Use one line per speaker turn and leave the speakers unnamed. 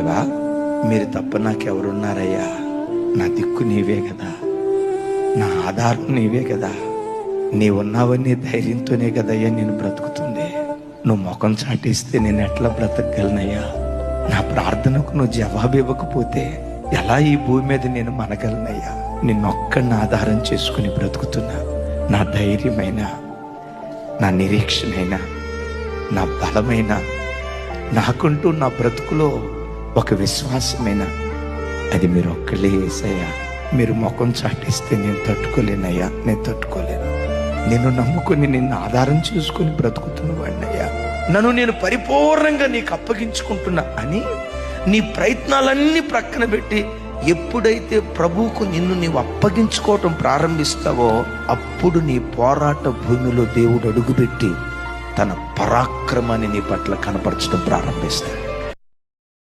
దేవా మీరు తప్ప నాకెవరున్నారయ్యా? నా దిక్కు నీవే కదా నా ఆధారం నీవే కదా నీవున్నావని ధైర్యంతోనే కదయ్యా నేను బ్రతుకుతుంది నువ్వు ముఖం చాటిస్తే నేను ఎట్లా బ్రతకగలనయ్యా? నా ప్రార్థనకు నువ్వు జవాబు ఇవ్వకపోతే ఎలా ఈ భూమి మీద నేను మనగలనయ్యా? నిన్నొక్కడిని ఆధారం చేసుకుని బ్రతుకుతున్నా. నా ధైర్యమైన నా నిరీక్షణైన నా బలమైన నాకుంటూ నా బ్రతుకులో ఒక విశ్వాసమైన అది మీరు ఒక్కళ్ళే వేసయ్యా మీరు ముఖం చాటిస్తే నేను తట్టుకోలేనయ్యా. నేను తట్టుకోలేను. నేను నమ్ముకుని నిన్ను ఆధారం చేసుకుని బ్రతుకుతున్న వాడినయ్యా. నన్ను నేను పరిపూర్ణంగా నీకు అప్పగించుకుంటున్నా అని నీ ప్రయత్నాలన్నీ ప్రక్కన పెట్టి ఎప్పుడైతే ప్రభువుకు నిన్ను నీవు అప్పగించుకోవటం ప్రారంభిస్తావో అప్పుడు నీ పోరాట భూమిలో దేవుడు అడుగుపెట్టి తన పరాక్రమాన్ని నీ పట్ల కనపరచడం ప్రారంభిస్తాడు.